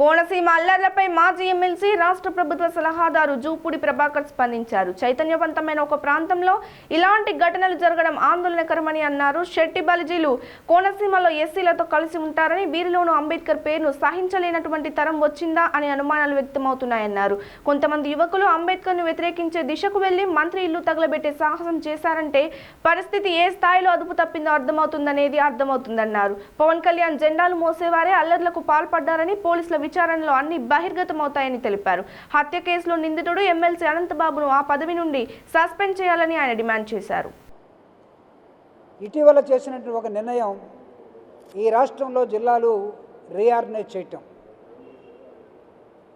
కోనసీమ అల్లర్లపై మాజీ ఎమ్మెల్సీ రాష్ట్ర ప్రభుత్వ సలహాదారు జూపూడి ప్రభాకర్ స్పందించారు. చైతన్యవంతమైన ఒక ప్రాంతంలో ఇలాంటి ఘటనలు జరగడం ఆందోళనకరమని అన్నారు. షెట్టి బలిజీలు కోనసీమలో ఎస్సీలతో కలిసి ఉంటారని వీరిలోనూ అంబేద్కర్ పేరును సహించలేనటువంటి తరం వచ్చిందా అని అనుమానాలు వ్యక్తమవుతున్నాయన్నారు. కొంతమంది యువకులు అంబేద్కర్ను వ్యతిరేకించే దిశకు వెళ్ళి మంత్రి ఇల్లు తగలబెట్టే సాహసం చేశారంటే పరిస్థితి ఏ స్థాయిలో అదుపు తప్పిందో అర్థమవుతుందనేది అర్థమవుతుందన్నారు. పవన్ కళ్యాణ్ జెండాలు మోసేవారే అల్లర్లకు పాల్పడ్డారని పోలీసుల విచారణలో అన్ని బహిర్గతమవుతాయని తెలిపారు. హత్య కేసులో నిందితుడు ఎమ్మెల్సీ అనంతబాబును ఆ పదవి నుండి సస్పెండ్ చేయాలని ఆయన డిమాండ్ చేశారు. ఇటీవల చేసినటువంటి ఒక నిర్ణయం ఈ రాష్ట్రంలో జిల్లాలు రీఆర్గనైజ్ చేయటం.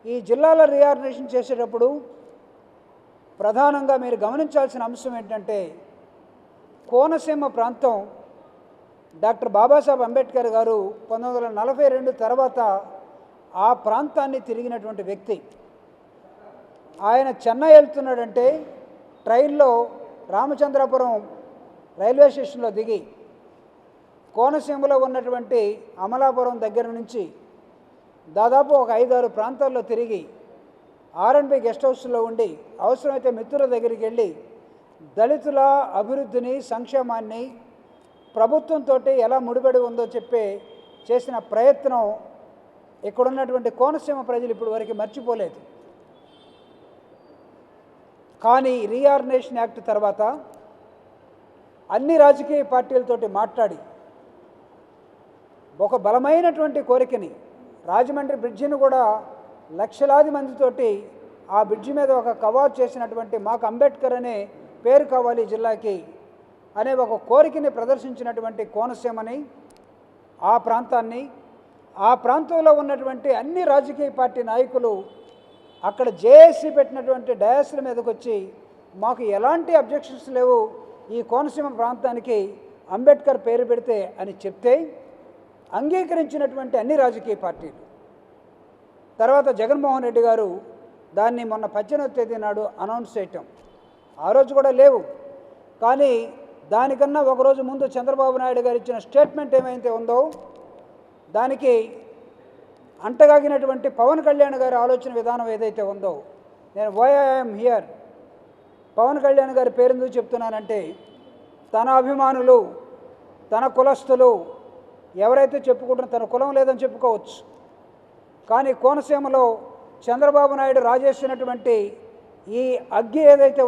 ఈ జిల్లాల రీఆర్గనైజేషన్ చేసేటప్పుడు ప్రధానంగా మీరు గమనించాల్సిన అంశం ఏంటంటే కోనసీమ ప్రాంతం డాక్టర్ బాబాసాహెబ్ అంబేద్కర్ గారు పంతొమ్మిది వందల నలభై రెండు తర్వాత ఆ ప్రాంతాన్ని తిరిగినటువంటి వ్యక్తి ఆయన చెన్నై వెళ్తున్నాడంటే ట్రైన్లో రామచంద్రపురం రైల్వే స్టేషన్లో దిగి కోనసీమలో ఉన్నటువంటి అమలాపురం దగ్గర నుంచి దాదాపు ఒక ఐదారు ప్రాంతాల్లో తిరిగి ఆర్ఎన్బి గెస్ట్ హౌస్లో ఉండి అవసరమైతే మిత్రుల దగ్గరికి వెళ్ళి దళితుల అభివృద్ధిని సంక్షేమాన్ని ప్రభుత్వంతో ఎలా ముడిపడి ఉందో చెప్పే చేసిన ప్రయత్నం ఇక్కడ ఉన్నటువంటి కోనసీమ ప్రజలు ఇప్పుడు వరకు మర్చిపోలేదు. కానీ రీఆర్గనైజేషన్ యాక్ట్ తర్వాత అన్ని రాజకీయ పార్టీలతోటి మాట్లాడి ఒక బలమైనటువంటి కోరికని రాజమండ్రి బ్రిడ్జిని కూడా లక్షలాది మందితోటి ఆ బ్రిడ్జి మీద ఒక కవాత్ చేసినటువంటి మాకు అంబేద్కర్ అనే పేరు కావాలి జిల్లాకి అనే ఒక కోరికని ప్రదర్శించినటువంటి కోనసీమని ఆ ప్రాంతాన్ని ఆ ప్రాంతంలో ఉన్నటువంటి అన్ని రాజకీయ పార్టీ నాయకులు అక్కడ జేఏసీ పెట్టినటువంటి డయాస్ల మీదకి వచ్చి మాకు ఎలాంటి అబ్జెక్షన్స్ లేవు ఈ కోనసీమ ప్రాంతానికి అంబేద్కర్ పేరు పెడితే అని చెప్తే అంగీకరించినటువంటి అన్ని రాజకీయ పార్టీలు. తర్వాత జగన్మోహన్ రెడ్డి గారు దాన్ని మొన్న పద్దెనిమిది తేదీ నాడు అనౌన్స్ చేయటం. ఆ రోజు కూడా లేవు. కానీ దానికన్నా ఒకరోజు ముందు చంద్రబాబు నాయుడు గారు ఇచ్చిన స్టేట్మెంట్ ఏమైతే ఉందో దానికి అంటగాగినటువంటి పవన్ కళ్యాణ్ గారి ఆలోచన విధానం ఏదైతే ఉందో నేను వైఐఎమ్ హియర్ పవన్ కళ్యాణ్ గారి పేరెందుకు చెప్తున్నానంటే తన అభిమానులు తన కులస్తులు ఎవరైతే చెప్పుకుంటున్న తన కులం లేదని చెప్పుకోవచ్చు. కానీ కోనసీమలో చంద్రబాబు నాయుడు రాజేసినటువంటి ఈ అగ్గి ఏదైతే